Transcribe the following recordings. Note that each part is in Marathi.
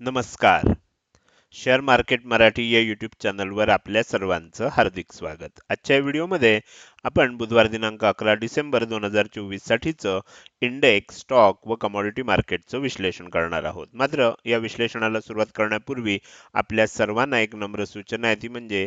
नमस्कार. शेअर मार्केट मराठी या यूट्यूब चॅनलवर आपल्या सर्वांचं हार्दिक स्वागत. आजच्या व्हिडिओमध्ये आपण बुधवार दिनांक अकरा डिसेंबर दोन हजार चोवीससाठीचं इंडेक्स स्टॉक व कमॉडिटी मार्केटचं विश्लेषण करणार आहोत. मात्र या विश्लेषणाला सुरुवात करण्यापूर्वी आपल्या सर्वांना एक नम्र सूचना आहे. ती म्हणजे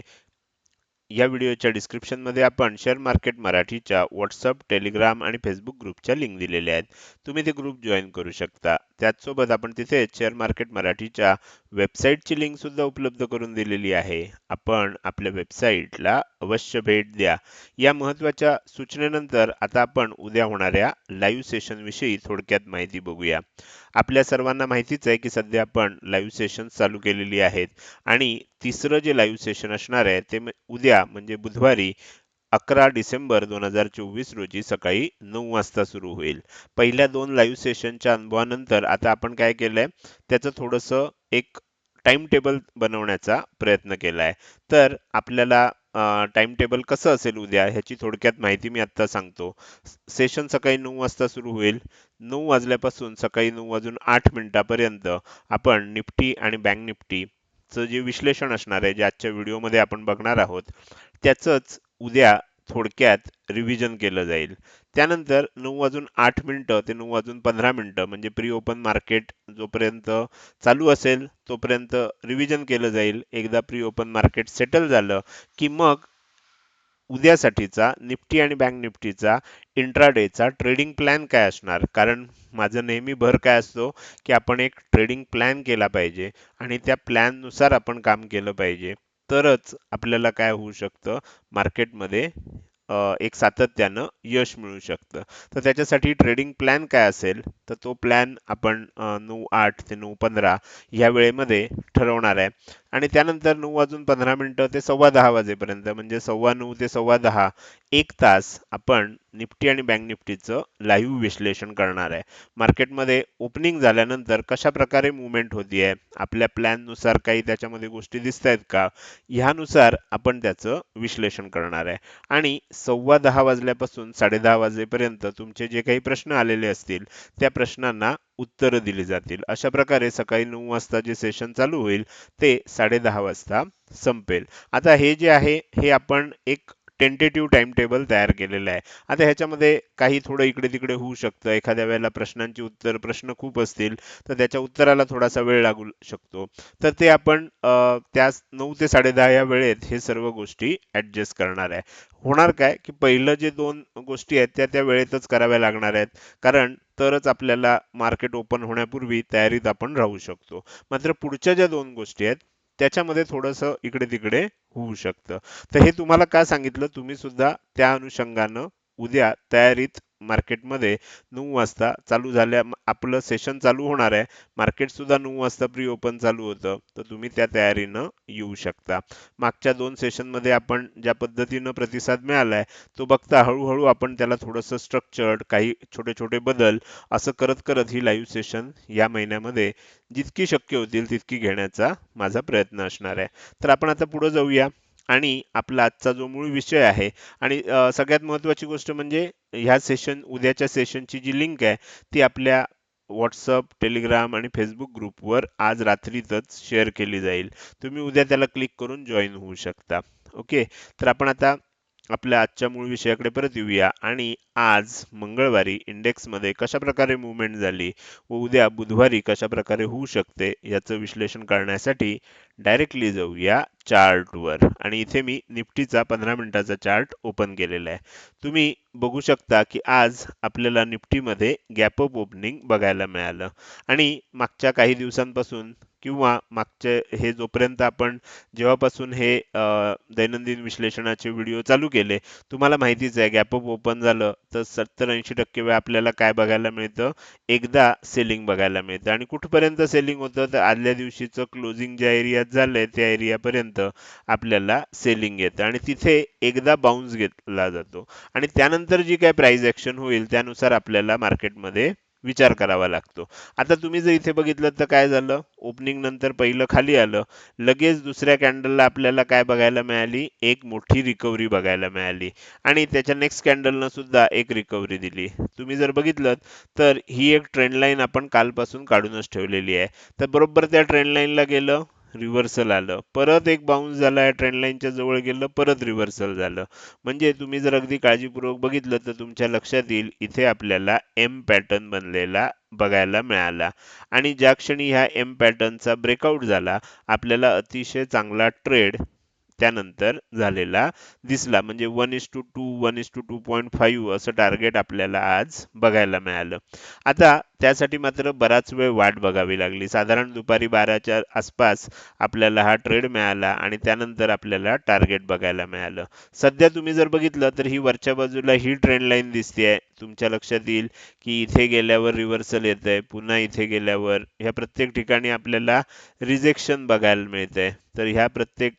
या व्हिडिओच्या डिस्क्रिप्शनमध्ये आपण शेअर मार्केट मराठीच्या व्हॉट्सअप टेलिग्राम आणि फेसबुक ग्रुपच्या लिंक दिलेल्या आहेत. तुम्ही ते ग्रुप जॉईन करू शकता. त्याचसोबत आपण तिथे शेअर मार्केट मराठीच्या वेबसाईटची लिंक सुद्धा उपलब्ध करून दिलेली आहे. आपण आपल्या वेबसाईटला अवश्य भेट द्या. या महत्त्वाच्या सूचनेनंतर आता आपण उद्या होणाऱ्या लाईव्ह सेशन विषयी थोडक्यात माहिती बघूया. आपल्या सर्वांना माहितीच आहे की सध्या आपण लाईव्ह सेशन चालू केलेली आहेत. आणि तिसरं जे लाईव्ह सेशन असणार आहे ते उद्या म्हणजे बुधवारी अकरा डिसेंबर दोन हजार चोवीस रोजी सकाळी नऊ वाजता सुरू होईल. पहिल्या दोन लाईव्ह सेशनच्या अनुभवानंतर आता आपण काय केलंय त्याचं थोडंसं एक टाइम टेबल बनवण्याचा प्रयत्न केला आहे तर आपल्याला टाइम टेबल कसं असेल उद्या ह्याची थोडक्यात माहिती मी आत्ता सांगतो. सेशन सकाळी नऊ वाजता सुरू होईल. नऊ वाजल्यापासून सकाळी नऊ वाजून आठ मिनिटापर्यंत आपण निफ्टी आणि बँक निफ्टीचं जे विश्लेषण असणार आहे जे आजच्या व्हिडिओमध्ये आपण बघणार आहोत त्याचंच उद्या थोडक्यात रिव्हिजन केलं जाईल. त्यानंतर नऊ वाजून आठ मिनिटं ते नऊ वाजून पंधरा मिनिटं म्हणजे प्री ओपन मार्केट जोपर्यंत चालू असेल तोपर्यंत रिव्हिजन केलं जाईल. एकदा प्री ओपन मार्केट सेटल झालं की मग उद्यासाठीचा निफ्टी आणि बँक निफ्टीचा इंट्राडेचा ट्रेडिंग प्लॅन काय असणार? कारण माझं नेहमी भर काय असतो की आपण एक ट्रेडिंग प्लॅन केला पाहिजे आणि त्या प्लॅननुसार आपण काम केलं पाहिजे. तरच आपल्याला काय होऊ शकतं? मार्केटमध्ये एक सातत्यानं यश मिळू शकतं. तर त्याच्यासाठी ट्रेडिंग प्लॅन काय असेल? तर तो प्लॅन आपण नऊ आठ ते नऊ पंधरा या वेळेमध्ये ठरवणार आहे. आणि त्यानंतर नऊ वाजून पंधरा मिनटं ते सव्वा दहा वाजेपर्यंत म्हणजे सव्वा नऊ ते सव्वा दहा एक तास आपण निफ्टी आणि बँक निफ्टीचं लाईव्ह विश्लेषण करणार आहे. मार्केटमध्ये ओपनिंग झाल्यानंतर कशा प्रकारे मुवमेंट आहे आपल्या प्लॅननुसार काही त्याच्यामध्ये गोष्टी दिसत आहेत का ह्यानुसार आपण त्याचं विश्लेषण करणार आहे. आणि सव्वा दहा वाजल्यापासून साडे दहा वाजेपर्यंत तुमचे जे काही प्रश्न आलेले असतील त्या प्रश्नांना उत्तरं दिली जातील. अशा प्रकारे सकाळी नऊ वाजता जे सेशन चालू होईल ते साडे दहा वाजता संपेल. आता हे जे आहे हे आपण एक टेंटेटिव्ह टाइम टेबल तयार केलेलं आहे. आता ह्याच्यामध्ये काही थोडं इकडे तिकडे होऊ शकतं. एखाद्या वेळेला प्रश्नांची उत्तर प्रश्न खूप असतील तर त्याच्या उत्तराला थोडासा वेळ लागू शकतो. तर ते आपण त्या नऊ ते साडे दहा या वेळेत हे सर्व गोष्टी ॲडजस्ट करणार आहे. होणार काय की पहिलं जे दोन गोष्टी आहेत त्या त्या वेळेतच कराव्या लागणार आहेत. कारण तरच आपल्याला मार्केट ओपन होण्यापूर्वी तयारीत आपण राहू शकतो. मात्र पुढच्या ज्या दोन गोष्टी आहेत त्याच्यामध्ये थोडंसं इकडे तिकडे होऊ शकतं. तर हे तुम्हाला का सांगितलं? तुम्ही सुद्धा त्या अनुषंगानं उद्या तयारीत मार्केटमध्ये नऊ वाजता चालू झाल्या आपलं सेशन चालू होणार आहे. मार्केट सुद्धा नऊ वाजता प्री ओपन चालू होतं. तर तुम्ही त्या तयारीनं येऊ शकता. मागच्या दोन सेशनमध्ये आपण ज्या पद्धतीनं प्रतिसाद मिळालाय तो बघता हळूहळू आपण त्याला थोडंसं स्ट्रक्चर्ड काही छोटे छोटे बदल असं करत करत ही लाईव्ह सेशन या महिन्यामध्ये जितकी शक्य होतील तितकी घेण्याचा माझा प्रयत्न असणार आहे. तर आपण आता पुढे जाऊया. आणि आपला आजचा जो मूळ विषय आहे आणि सगळ्यात महत्वाची गोष्ट म्हणजे ह्या सेशन उद्याच्या सेशनची जी लिंक आहे ती आपल्या व्हॉट्सअप टेलिग्राम आणि फेसबुक ग्रुपवर आज रात्रीतच शेअर केली जाईल. तुम्ही उद्या त्याला क्लिक करून जॉईन होऊ शकता. ओके तर आपण आता आपल्या आजच्या मूळ विषयाकडे परत येऊया. आणि आज मंगळवारी इंडेक्समध्ये कशा प्रकारे मुवमेंट झाली व उद्या बुधवारी कशा प्रकारे होऊ शकते याचं विश्लेषण करण्यासाठी डायरेक्टली जाऊया चार्टवर आणि इथे मी निफ्टीचा पंधरा मिनिटाचा चार्ट ओपन केलेला आहे. तुम्ही बघू शकता की आज आपल्याला निफ्टीमध्ये गॅप अप ओपनिंग बघायला मिळालं. आणि मागच्या काही दिवसांपासून किंवा मागचे हे जोपर्यंत आपण जेव्हापासून हे दैनंदिन विश्लेषणाचे व्हिडिओ चालू केले तुम्हाला माहितीच आहे गॅप अप ओपन झालं तर सत्तर ऐंशी टक्के वेळ आपल्याला काय बघायला मिळतं? एकदा सेलिंग बघायला मिळतं. आणि कुठपर्यंत सेलिंग होतं? तर आदल्या दिवशीचं क्लोजिंग ज्या एरियात झालंय त्या एरियापर्यंत आपल्याला सेलिंग येतं. आणि तिथे एकदा बाउन्स घेतला जातो. आणि त्यानंतर जी काय प्राइस ऍक्शन होईल त्यानुसार आपल्याला मार्केटमध्ये विचार करावा लागतो. आता तुम्ही जर इथे बघितलं तर काय झालं? ओपनिंग नंतर पहिलं खाली आलं. लगेच दुसऱ्या कॅन्डलला आपल्याला काय बघायला मिळाली? एक मोठी रिकव्हरी बघायला मिळाली. आणि त्याच्या नेक्स्ट कॅन्डलनं सुद्धा एक रिकव्हरी दिली. तुम्ही जर बघितलं तर ही एक ट्रेंड लाईन आपण कालपासून काढूनच ठेवलेली आहे. तर बरोबर त्या ट्रेंड लाईनला गेलं. रिव्हर्सल आलं. परत एक बाउन्स झाला या ट्रेंड लाईनच्या जवळ गेलं परत रिव्हर्सल झालं. म्हणजे तुम्ही जर अगदी काळजीपूर्वक बघितलं तर तुमच्या लक्षात येईल इथे आपल्याला एम पॅटर्न बनलेला बघायला मिळाला. आणि ज्या क्षणी ह्या एम पॅटर्नचा ब्रेकआउट झाला आपल्याला अतिशय चांगला ट्रेड त्यानंतर झालेला दिसला. म्हणजे one is to two one is to two point five असं टार्गेट आपल्याला आज बघायला मिळालं. आता त्यासाठी मात्र बराच वेळ वाट बघावी लागली. साधारण दुपारी बाराच्या आसपास आपल्याला हा ट्रेड मिळाला आणि त्यानंतर आपल्याला टार्गेट बघायला मिळालं. सध्या तुम्ही जर बघितलं तर ही वरच्या बाजूला ही ट्रेंड लाईन दिसते तुमच्या लक्षात येईल की इथे गेल्यावर रिव्हर्सल येत आहे पुन्हा इथे गेल्यावर ह्या प्रत्येक ठिकाणी आपल्याला रिजेक्शन बघायला मिळतंय. तर ह्या प्रत्येक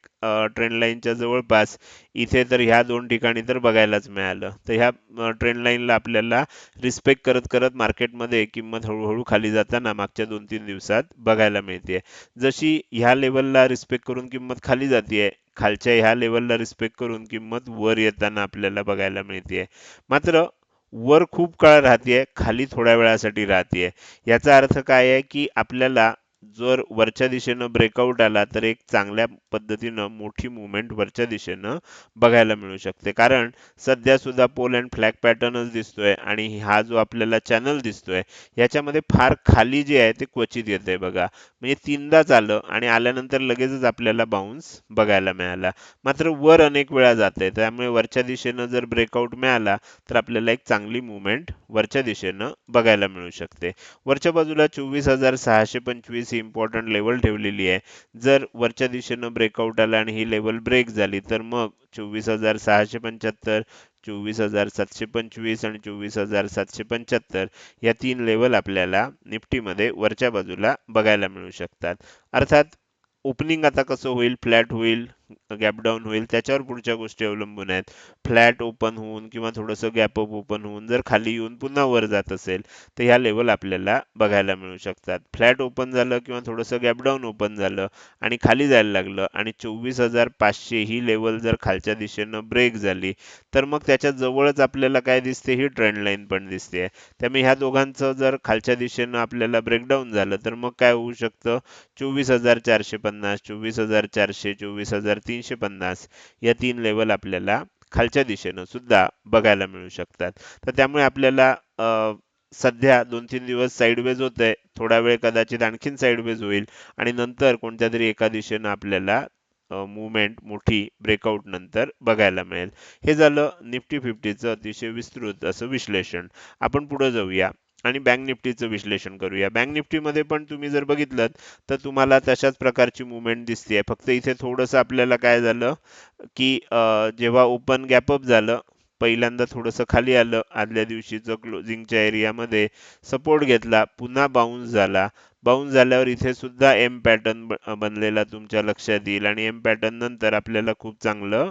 ट्रेंड लाईनच्या जवळपास इथे तर ह्या दोन ठिकाणी तर बघायलाच मिळालं. तर ह्या ट्रेंड लाईनला आपल्याला रिस्पेक्ट करत करत मार्केटमध्ये किंमत हळूहळू खाली जाताना मागच्या दोन तीन दिवसात बघायला मिळते जशी ह्या लेवलला रिस्पेक्ट करून किंमत खाली जाते खालच्या ह्या लेवलला रिस्पेक्ट करून किंमत वर येताना आपल्याला बघायला मिळते मात्र वर खूप काळ राहतेय खाली थोड्या वेळासाठी राहतेय. याचा अर्थ काय आहे की आपल्याला जर वरच्या दिशेनं ब्रेकआउट आला तर एक चांगल्या पद्धतीनं मोठी मुवमेंट वरच्या दिशेनं बघायला मिळू शकते. कारण सध्या सुद्धा पोल अँड फ्लॅग पॅटर्नच दिसतोय आणि हा जो आपल्याला चॅनल दिसतोय याच्यामध्ये फार खाली जे आहे ते क्वचित येते बघा. म्हणजे तीनदाच आलं आणि आल्यानंतर लगेचच आपल्याला बाउन्स बघायला मिळाला. मात्र वर अनेक वेळा जाते त्यामुळे वरच्या दिशेनं जर ब्रेकआउट मिळाला तर आपल्याला एक चांगली मुवमेंट वरच्या दिशेनं बघायला मिळू शकते. वरच्या बाजूला चोवीस हजार सहाशे पंचवीस ही इम्पॉर्टंट लेवल ठेवलेली आहे. जर वरच्या दिशेनं ब्रेकआउट आला आणि ही लेवल ब्रेक झाली तर मग चोवीस हजार सहाशे पंच्याहत्तर चोवीस हजार सातशे पंचवीस आणि चोवीस हजार सातशे पंच्याहत्तर या तीन लेवल आपल्याला निफ्टीमध्ये वरच्या बाजूला बघायला मिळू शकतात. अर्थात ओपनिंग आता कसं होईल? फ्लॅट होईल. गॅप डाऊन होईल. त्याच्यावर पुढच्या गोष्टी अवलंबून आहेत. फ्लॅट ओपन होऊन किंवा थोडंसं गॅप अप ओपन होऊन जर खाली येऊन पुन्हा वर जात असेल तर ह्या लेवल आपल्याला बघायला मिळू शकतात. फ्लॅट ओपन झालं किंवा थोडंसं गॅप डाऊन ओपन झालं आणि खाली जायला लागलं आणि चोवीस हजार पाचशे ही लेवल जर खालच्या दिशेनं ब्रेक झाली तर मग त्याच्या जवळच आपल्याला काय दिसते? ही ट्रेंड लाईन पण दिसते. त्यामुळे ह्या दोघांचं जर खालच्या दिशेनं आपल्याला ब्रेकडाऊन झालं तर मग काय होऊ शकतं? चोवीस हजार चारशे पन्नास चोवीस हजार चारशे चोवीस हजार तीनशे पन्नास या तीन लेवल आपल्याला खालच्या दिशेनं सुद्धा बघायला मिळू शकतात. तर त्यामुळे आपल्याला सध्या दोन तीन दिवस साईडवेज होत आहे थोडा वेळ कदाचित आणखीन साईडवेज होईल आणि नंतर कोणत्या तरी एका दिशेनं आपल्याला मुवमेंट मोठी ब्रेकआउट नंतर बघायला मिळेल. हे झालं निफ्टी फिफ्टीचं अतिशय विस्तृत असं विश्लेषण. आपण पुढे जाऊया. आणि बँक निफ्टीचं विश्लेषण करूया. बँक निफ्टीमध्ये पण तुम्ही जर बघितलं तर तुम्हाला तशाच प्रकारची मुवमेंट दिसते फक्त इथे थोडंसं आपल्याला काय झालं की जेव्हा ओपन गॅपअप झालं पहिल्यांदा थोडंसं खाली आलं आदल्या दिवशीचं क्लोजिंगच्या एरियामध्ये सपोर्ट घेतला पुन्हा बाउन्स झाला. बाउन्स झाल्यावर इथे सुद्धा एम पॅटर्न बनलेला तुमच्या लक्षात येईल आणि एम पॅटर्न नंतर आपल्याला खूप चांगलं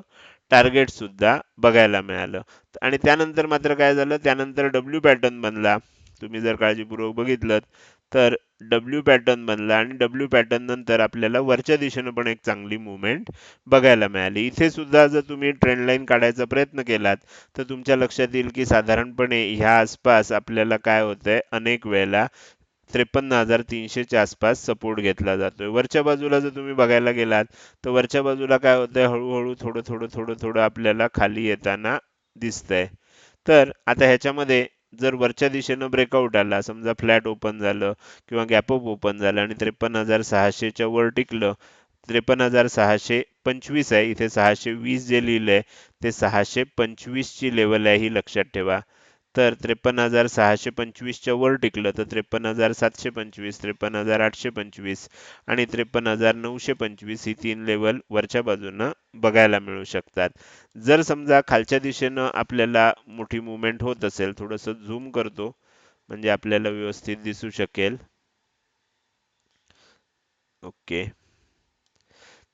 टार्गेट सुद्धा बघायला मिळालं. आणि त्यानंतर मात्र काय झालं त्यानंतर डब्ल्यू पॅटर्न बनला. तुम्ही जर काळजीपूर्वक बघितलं तर डब्ल्यू पॅटर्न बनला आणि डब्ल्यू पॅटर्न नंतर आपल्याला वरच्या दिशेनं पण एक चांगली मुवमेंट बघायला मिळाली. इथे सुद्धा जर तुम्ही ट्रेंड लाईन काढायचा प्रयत्न केलात तर तुमच्या लक्षात येईल की साधारणपणे ह्या आसपास आपल्याला काय होतंय? अनेक वेळेला त्रेपन्न हजार तीनशेच्या आसपास सपोर्ट घेतला जातोय. वरच्या बाजूला जर तुम्ही बघायला गेलात तर वरच्या बाजूला काय होतंय? हळूहळू थोडं थोडं थोडं थोडं आपल्याला खाली येताना दिसतंय. तर आता ह्याच्यामध्ये जर वरच्या दिशेनं ब्रेकआउट आला समजा फ्लॅट ओपन झालं किंवा गॅपअप ओपन झालं आणि त्रेपन्न हजार सहाशेच्या वर टिकलं त्रेपन्न हजार सहाशे पंचवीस आहे इथे सहाशे वीस जे लिहिलंय ते सहाशे पंचवीसची लेवल आहे ही लक्षात ठेवा. तर त्रेपन्न हजार सहाशे पंचवीसच्या वर टिकलं तर त्रेपन्न हजार सातशे पंचवीस त्रेपन्न हजार आठशे पंचवीस आणि त्रेपन्न हजार नऊशे पंचवीस ही तीन लेवल वरच्या बाजूनं बघायला मिळू शकतात. जर समजा खालच्या दिशेनं आपल्याला मोठी मुवमेंट होत असेल थोडंसं झूम करतो म्हणजे आपल्याला व्यवस्थित दिसू शकेल. ओके.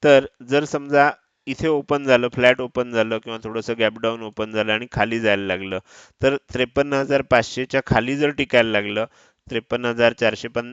तर जर समजा इथे ओपन झालं फ्लॅट ओपन झालं किंवा थोडंसं गॅप डाऊन ओपन झालं आणि खाली जायला लागलं. तर त्रेपन्न हजार पाचशेच्या खाली जर टिकायला लागलं त्रेपन्न हजार चारशे पन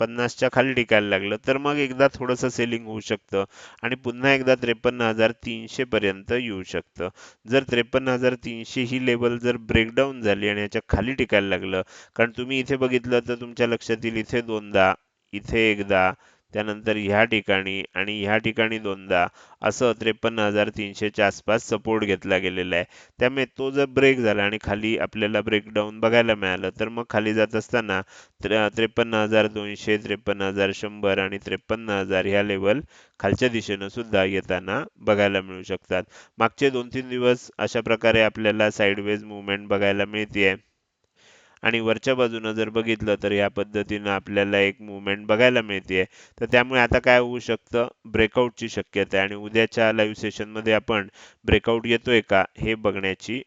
पन्नासच्या खाली टिकायला लागलं तर मग एकदा थोडंसं सेलिंग होऊ शकतं आणि पुन्हा एकदा त्रेपन्न हजार तीनशे पर्यंत येऊ शकतं. जर त्रेपन्न हजार तीनशे ही लेवल जर ब्रेकडाऊन झाली आणि याच्या खाली टिकायला लागलं कारण तुम्ही इथे बघितलं तर तुमच्या लक्षात येईल इथे दोनदा इथे एकदा त्यानंतर ह्या ठिकाणी आणि ह्या ठिकाणी दोनदा असं त्रेपन्न हजार तीनशेच्या आसपास सपोर्ट घेतला गेलेला आहे. त्यामुळे तो जर ब्रेक झाला आणि खाली आपल्याला ब्रेकडाऊन बघायला मिळालं तर मग खाली जात असताना त्रेपन्न हजार दोनशे त्रेपन्न हजार शंभर आणि त्रेपन्न हजार ह्या लेवल खालच्या दिशेनं सुद्धा येताना बघायला मिळू शकतात. मागचे दोन तीन दिवस अशा प्रकारे आपल्याला साईडवेज मुवमेंट बघायला मिळते आणि वरच्या बाजूनं जर बघितलं तर या पद्धतीनं आपल्याला एक मुवमेंट बघायला मिळते तर त्यामुळे आता काय होऊ शकतं? ब्रेकआउटची शक्यता आहे. आणि उद्याच्या लाईव्ह सेशनमध्ये आपण ब्रेकआउट येतोय का हे बघण्याची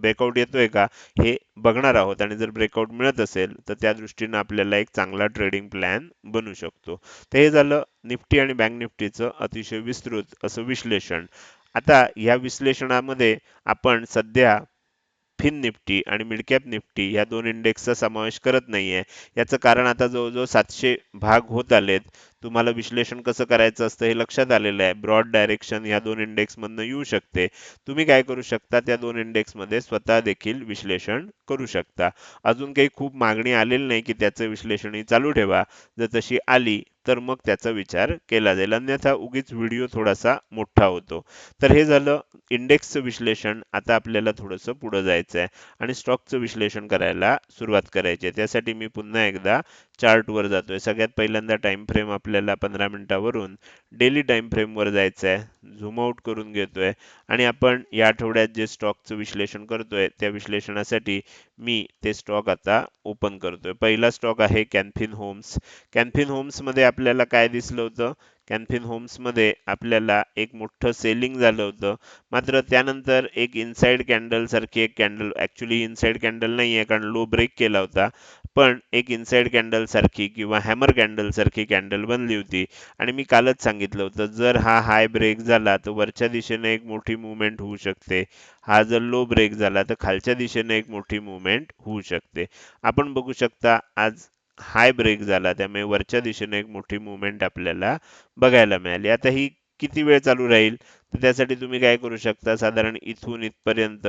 ब्रेकआउट येतोय का हे बघणार आहोत. आणि जर ब्रेकआउट मिळत असेल तर त्या दृष्टीनं आपल्याला एक चांगला ट्रेडिंग प्लॅन बनू शकतो. तर हे झालं निफ्टी आणि बँक निफ्टीचं अतिशय विस्तृत असं विश्लेषण. आता या विश्लेषणामध्ये आपण सध्या फिन निफ्टी आणि मिडकॅप निफ्टी या दोन इंडेक्सचा समावेश करत नाहीये. याचं कारण आता जवळजवळ सातशे भाग होत आलेत. तुम्हाला विश्लेषण कसं करायचं असतं हे लक्षात आलेलं आहे. ब्रॉड डायरेक्शन ह्या दोन इंडेक्समधनं येऊ शकते. तुम्ही काय करू शकता? त्या दोन इंडेक्समध्ये स्वतः देखील विश्लेषण करू शकता. अजून काही खूप मागणी आलेली नाही की त्याचं विश्लेषणही चालू ठेवा. जर तशी आली तर मग त्याचा विचार केला जाईल. अन्यथा उगीच व्हिडिओ थोडासा मोठा होतो. तर हे झालं इंडेक्सचं विश्लेषण. आता आपल्याला थोडंसं पुढं जायचं आहे. आणि स्टॉकचं विश्लेषण करायला सुरुवात करायची आहे. त्यासाठी मी पुन्हा एकदा चार्टवर जातोय. सगळ्यात पहिल्यांदा टाइम फ्रेम आपल्याला पंधरा मिनिटावरून डेली टाइम फ्रेमवर जायचं आहे झूम आउट करून घेतोय. आणि आपण या आठवड्यात जे स्टॉकचं विश्लेषण करतोय त्या विश्लेषणासाठी मी ते स्टॉक आता ओपन करतोय. पहिला स्टॉक आहे कॅन्फिन होम्स कॅन्फिन होम्समध्ये आपल्याला काय दिसलं होतं? कॅन्फिन होम्समध्ये आपल्याला एक मोठं सेलिंग झालं होतं. मात्र त्यानंतर एक इनसाइड कॅन्डलसारखी एक कॅन्डल ॲक्च्युली इनसाइड कॅन्डल नाही आहे कारण लो ब्रेक केला होता. पण एक इनसाइड कॅन्डलसारखी किंवा हॅमर कॅन्डलसारखी कॅन्डल बनली होती. आणि मी कालच सांगितलं होतं जर हा हाय ब्रेक झाला तर वरच्या दिशेने एक मोठी मुवमेंट होऊ शकते. हा जर लो ब्रेक झाला तर खालच्या दिशेने एक मोठी मुवमेंट होऊ शकते. आपण बघू शकता आज हाय ब्रेक झाला त्यामुळे वरच्या दिशेने एक मोठी मुवमेंट आपल्याला बघायला मिळाली. आता ही किती वेळ चालू राहील? तर त्यासाठी तुम्ही काय करू शकता? साधारण इथून इथपर्यंत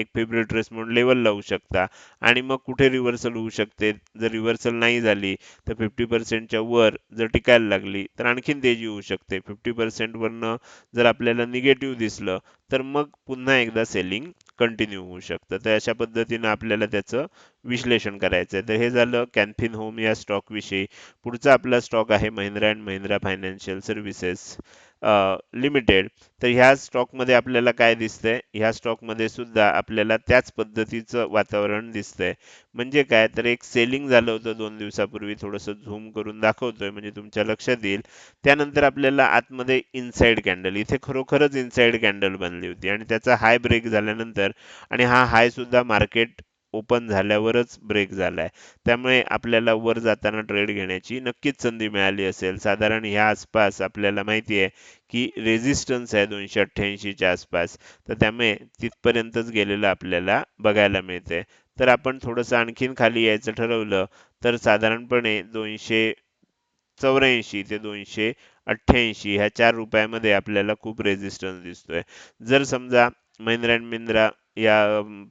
एक फेवरेट ट्रेस म्हणून लेवल लावू शकता. आणि मग कुठे रिव्हर्सल होऊ शकते? जर रिव्हर्सल नाही झाली तर फिफ्टी पर्सेंटच्या वर जर टिकायला लागली तर आणखीन तेजी होऊ शकते. फिफ्टी पर्सेंट वरनं जर आपल्याला निगेटिव्ह दिसलं तर मग पुन्हा एकदा सेलिंग कंटिन्यू होऊ शकतं. तर अशा पद्धतीनं आपल्याला त्याचं विश्लेषण करायचं आहे. तर हे झालं कॅन्फिन होम या स्टॉक विषयी. पुढचा आपला स्टॉक आहे Mahindra and Mahindra financial services limited तर ह्या स्टॉकमध्ये आपल्याला काय दिसतंय? ह्या स्टॉकमध्ये सुद्धा आपल्याला त्याच पद्धतीचं वातावरण दिसतंय. म्हणजे काय? तर एक सेलिंग झालं होतं दोन दिवसापूर्वी. थोडंसं झूम करून दाखवतोय म्हणजे तुमच्या लक्षात येईल. त्यानंतर आपल्याला आतमध्ये इनसाइड कॅन्डल इथे खरोखरच इनसाइड कॅन्डल बनली होती आणि त्याचा हाय ब्रेक झाल्यानंतर आणि हा हाय सुद्धा मार्केट ओपन झाल्यावरच ब्रेक झाला आहे त्यामुळे आपल्याला वर जाताना ट्रेड घेण्याची नक्कीच संधी मिळाली असेल. साधारण ह्या आसपास आपल्याला माहिती आहे की रेझिस्टन्स आहे दोनशे अठ्ठ्याऐंशीच्या आसपास. तर त्यामुळे तिथपर्यंतच गेलेलं आपल्याला बघायला मिळते तर आपण थोडंसं आणखीन खाली यायचं ठरवलं तर साधारणपणे दोनशे चौऱ्याऐंशी ते दोनशे अठ्ठ्याऐंशी ह्या चार रुपयामध्ये आपल्याला खूप रेझिस्टन्स दिसतोय. जर समजा महिंद्रा अँड महिंद्रा या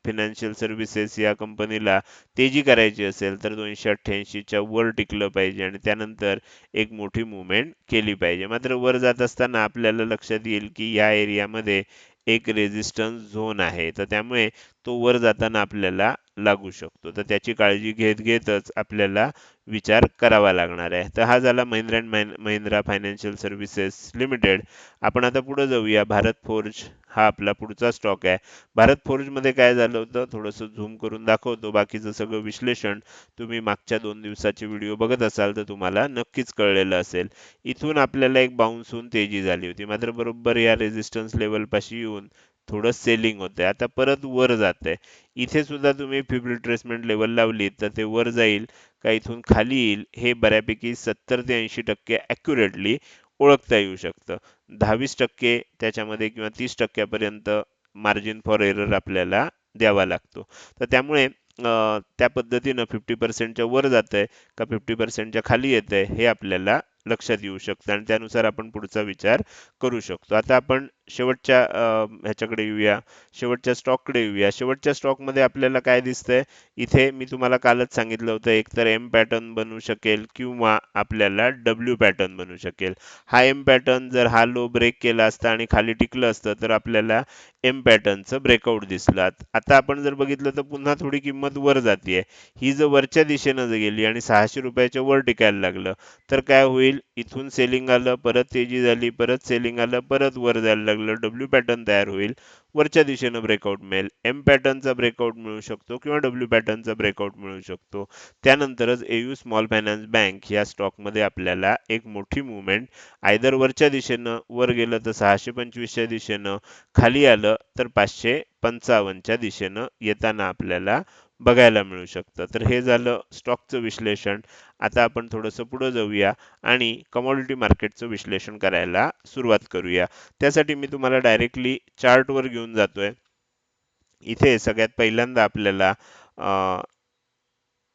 फिनान्शियल सर्व्हिसेस या कंपनीला तेजी करायची असेल तर दोनशे अठ्ठ्याऐंशीच्या वर टिकलं पाहिजे आणि त्यानंतर एक मोठी मुवमेंट केली पाहिजे. मात्र वर जात असताना आपल्याला लक्षात येईल की या एरियामध्ये एक रेझिस्टन्स झोन आहे. तर त्यामुळे तो वर जाताना आपल्याला लागू शकतो. तर त्याची काळजी घेत घेतच आपल्याला विचार करावा लागणार आहे. तर हा झाला Mahindra and Mahindra financial services limited. आपण आता पुढे जाऊया. भारत फोर्ज हा आपला पुढचा स्टॉक आहे. भारत फोर्जमध्ये काय झालं होतं? थोडंसं झूम करून दाखवतो. बाकीचं सगळं विश्लेषण तुम्ही मागच्या दोन दिवसाचे व्हिडिओ बघत असाल तर तुम्हाला नक्कीच कळलेलं असेल. इथून आपल्याला एक बाउन्स होऊन तेजी झाली होती. मात्र बरोबर या रेझिस्टन्स लेवल पाशी येऊन थोडं सेलिंग होतंय. आता परत वर जात आहे इथे सुद्धा तुम्ही फिब रिट्रेसमेंट लेवल लावली तर ते वर जाईल का इथून खाली येईल हे बऱ्यापैकी सत्तर ते ऐंशी टक्के ॲक्युरेटली ओळखता येऊ शकतं. दहावीस टक्के त्याच्यामध्ये किंवा तीस टक्क्यापर्यंत मार्जिन फॉर एरर आपल्याला द्यावा लागतो. तर त्यामुळे त्या पद्धतीनं फिफ्टी पर्सेंटच्या वर जात आहे का फिफ्टी पर्सेंटच्या खाली येत आहे हे आपल्याला लक्षात येऊ शकतं. आणि त्यानुसार आपण पुढचा विचार करू शकतो. आता आपण शेवटच्या ह्याच्याकडे येऊया. शेवटच्या स्टॉककडे येऊया. शेवटच्या स्टॉकमध्ये आपल्याला काय दिसतंय? इथे मी तुम्हाला कालच सांगितलं होतं एकतर एम पॅटर्न बनू शकेल किंवा आपल्याला डब्ल्यू पॅटर्न बनू शकेल. हा एम पॅटर्न जर हा लो ब्रेक केला असता आणि खाली टिकलं असतं तर आपल्याला एम पॅटर्नचं ब्रेकआउट दिसलं. आता आपण जर बघितलं तर पुन्हा थोडी किंमत वर जाते ही जर वरच्या दिशेनं जर गेली आणि सहाशे रुपयाच्या वर टिकायला लागलं तर काय होईल? इथून सेलिंग आलं परत तेजी झाली परत सेलिंग आलं परत वर जायला लागलं. डब्ल्यू पॅटर्न तयार होईल. वरच्या दिशेनं ब्रेकआउट मिळेल. एम पॅटर्नचा ब्रेकआउट मिळू शकतो किंवा डब्ल्यू पॅटर्नचा ब्रेकआउट मिळू शकतो. त्यानंतरच एयू स्मॉल फायनान्स बँक या स्टॉकमध्ये आपल्याला एक मोठी मुवमेंट आयदर वरच्या दिशेनं वर गेलं तर सहाशे पंचवीसच्या दिशेनं खाली आलं तर पाचशे पंचावन्नच्या दिशेनं येताना आपल्याला बघायला मिळू शकतं. तर हे झालं स्टॉकचं विश्लेषण. आता आपण थोडंसं पुढं जाऊया आणि कमॉडिटी मार्केटचं विश्लेषण करायला सुरुवात करूया. त्यासाठी मी तुम्हाला डायरेक्टली चार्टवर घेऊन जातोय. इथे सगळ्यात पहिल्यांदा आपल्याला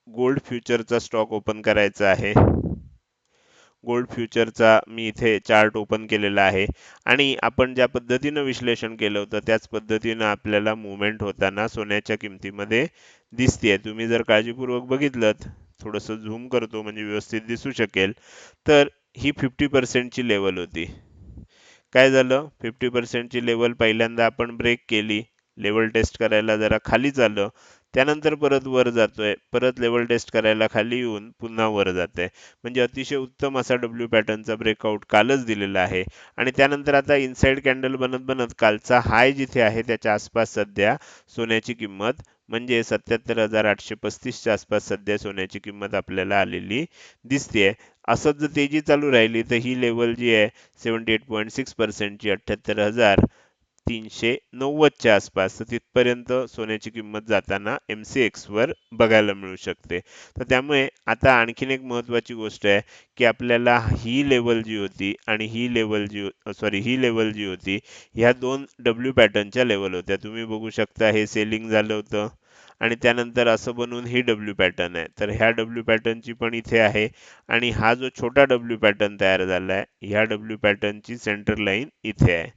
गोल्ड फ्युचरचा स्टॉक ओपन करायचा आहे. गोल्ड फ्युचरचा मी इथे चार्ट ओपन केलेला आहे. आणि आपण ज्या पद्धतीनं विश्लेषण केलं होतं त्याच पद्धतीनं आपल्याला मुवमेंट होताना सोन्याच्या किमतीमध्ये दिसतेय. तुम्ही जर काळजीपूर्वक बघितलं थोडंसं झूम करतो म्हणजे व्यवस्थित दिसू शकेल तर ही फिफ्टी पर्सेंटची लेवल होती. काय झालं? फिफ्टी पर्सेंटची लेवल पहिल्यांदा आपण ब्रेक केली. लेवल टेस्ट करायला जरा खाली झालं त्यानंतर परत वर जातोय. परत लेवल टेस्ट करायला खाली येऊन पुन्हा वर जाते म्हणजे अतिशय उत्तम असा डब्ल्यू पॅटर्नचा ब्रेकआउट कालच दिलेला आहे. आणि त्यानंतर आता इनसाइड कॅन्डल बनत बनत कालचा हाय जिथे आहे त्याच्या आसपास सध्या सोन्याची किंमत म्हणजे सत्याहत्तर हजार आठशे पस्तीसच्या आसपास सध्या सोन्याची किंमत आपल्याला आलेली दिसते असंच जर तेजी चालू राहिली तर ही लेवल जी आहे सेवन्टी एट पॉईंट सिक्स पर्सेंटची अठ्ठ्याहत्तर हजार तीनशे नव्वदच्या आसपास तर तिथपर्यंत सोन्याची किंमत जाताना एम सी एक्सवर बघायला मिळू शकते. तर त्यामुळे आता आणखीन एक महत्त्वाची गोष्ट आहे की आपल्याला ही लेवल जी होती आणि ही लेवल जी हो- सॉरी ही लेवल जी होती ह्या दोन डब्ल्यू पॅटर्नच्या लेवल होत्या. तुम्ही बघू शकता हे सेलिंग झालं होतं आणि त्यानंतर असं बनवून ही डब्ल्यू पॅटर्न आहे. तर ह्या डब्ल्यू पॅटर्नची पण इथे आहे आणि हा जो छोटा डब्ल्यू पॅटर्न तयार झाला आहे ह्या डब्ल्यू पॅटर्नची सेंटर लाईन इथे आहे.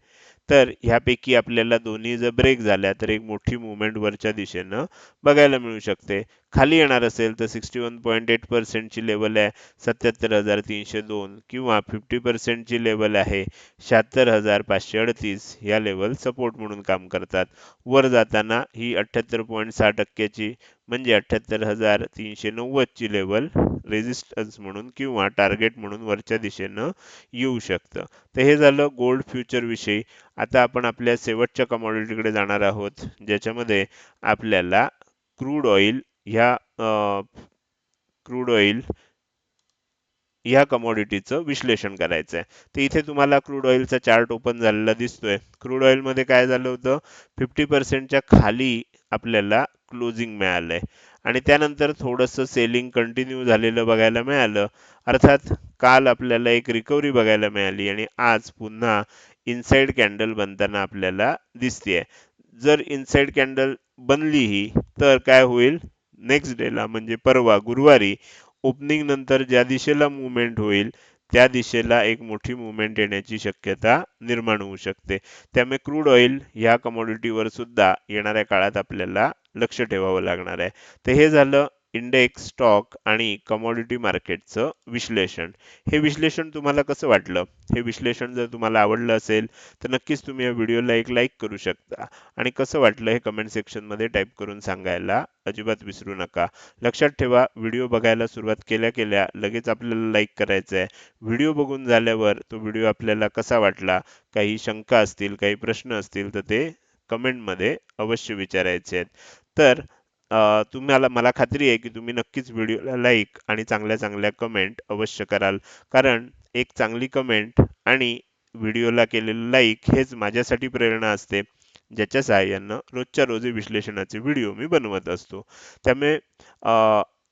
तर ह्यापैकी आपल्याला दोन्ही जर ब्रेक झाल्या तर एक मोठी मुवमेंट वरच्या दिशेनं बघायला मिळू शकते. खाली येणार असेल तर सिक्स्टी वन पॉईंट एट पर्सेंटची लेवल आहे सत्याहत्तर हजार तीनशे दोन किंवा फिफ्टी पर्सेंटची लेवल आहे शहात्तर हजार पाचशे अडतीस या लेवल सपोर्ट म्हणून काम करतात. वर जाताना ही अठ्ठ्याहत्तर पॉईंट सहा टक्क्याची म्हणजे अठ्ठ्याहत्तर हजार तीनशे नव्वदची लेवल रेजिस्टन्स म्हणून किंवा टार्गेट म्हणून वरच्या दिशेनं येऊ शकतं. तर हे झालं गोल्ड फ्युचर विषयी. आता आपण आपल्या शेवटच्या कमॉडिटीकडे जाणार आहोत ज्याच्यामध्ये आपल्याला क्रूड ऑइल ह्या क्रूड ऑइल ह्या कमॉडिटीचं विश्लेषण करायचं आहे तर इथे तुम्हाला क्रूड ऑइलचा चार्ट ओपन झालेला दिसतोय. क्रूड ऑइलमध्ये काय झालं होतं? फिफ्टी पर्सेंटच्या खाली आपल्याला क्लोजिंग मिळालंय. आणि त्यानंतर थोडंसं सेलिंग कंटिन्यू झालेलं बघायला मिळालं. अर्थात काल आपल्याला एक रिकव्हरी बघायला मिळाली आणि आज पुन्हा इनसाइड कॅन्डल बनताना आपल्याला दिसतेय. जर इनसाइड कॅन्डल बनली ही तर काय होईल? नेक्स्ट डेला म्हणजे परवा गुरुवारी ओपनिंग नंतर ज्या दिशेला मुवमेंट होईल त्या दिशेला एक मोठी मुवमेंट येण्याची शक्यता निर्माण होऊ शकते. त्यामुळे क्रूड ऑइल ह्या कमोडिटीवर सुद्धा येणाऱ्या काळात आपल्याला लक्ष ठेवावं लागणार आहे. तर हे झालं इंडेक्स स्टॉक आणि कमॉडिटी मार्केटचं विश्लेषण. हे विश्लेषण तुम्हाला कसं वाटलं? हे विश्लेषण जर तुम्हाला आवडलं असेल तर नक्कीच तुम्ही या व्हिडिओला एक लाईक करू शकता. आणि कसं वाटलं हे कमेंट सेक्शनमध्ये टाईप करून सांगायला अजिबात विसरू नका. लक्षात ठेवा व्हिडिओ बघायला सुरुवात केल्या केल्या लगेच आपल्याला लाईक करायचं आहे व्हिडिओ बघून झाल्यावर तो व्हिडिओ आपल्याला कसा वाटला काही शंका असतील काही प्रश्न असतील तर ते कमेंटमध्ये अवश्य विचारायचे आहेत. तर तुम्हाला मला खात्री आहे की तुम्ही नक्कीच व्हिडिओला लाईक आणि चांगल्या चांगल्या कमेंट अवश्य कराल. कारण एक चांगली कमेंट आणि व्हिडिओला केलेलं लाईक हेच माझ्यासाठी प्रेरणा असते. ज्याच्या सहाय्यानं रोजच्या रोजी विश्लेषणाचे व्हिडिओ मी बनवत असतो. त्यामुळे